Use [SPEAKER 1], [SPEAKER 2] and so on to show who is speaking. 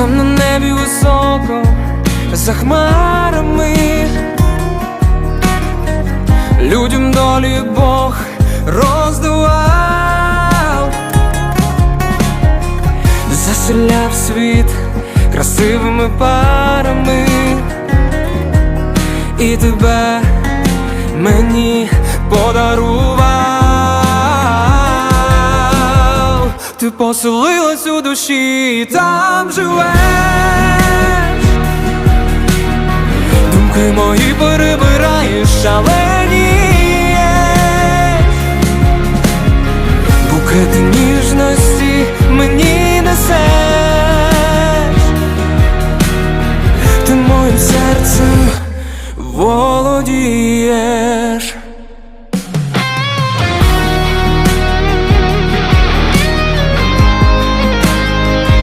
[SPEAKER 1] Там на небі високо, за хмарами, людям долі Бог роздавав, заселяв світ красивими парами, і тебе поселилась у душі, і там живеш, думки мої перебираєш шаленієш букети ніжності мені несеш, ти моїм серцем володієш.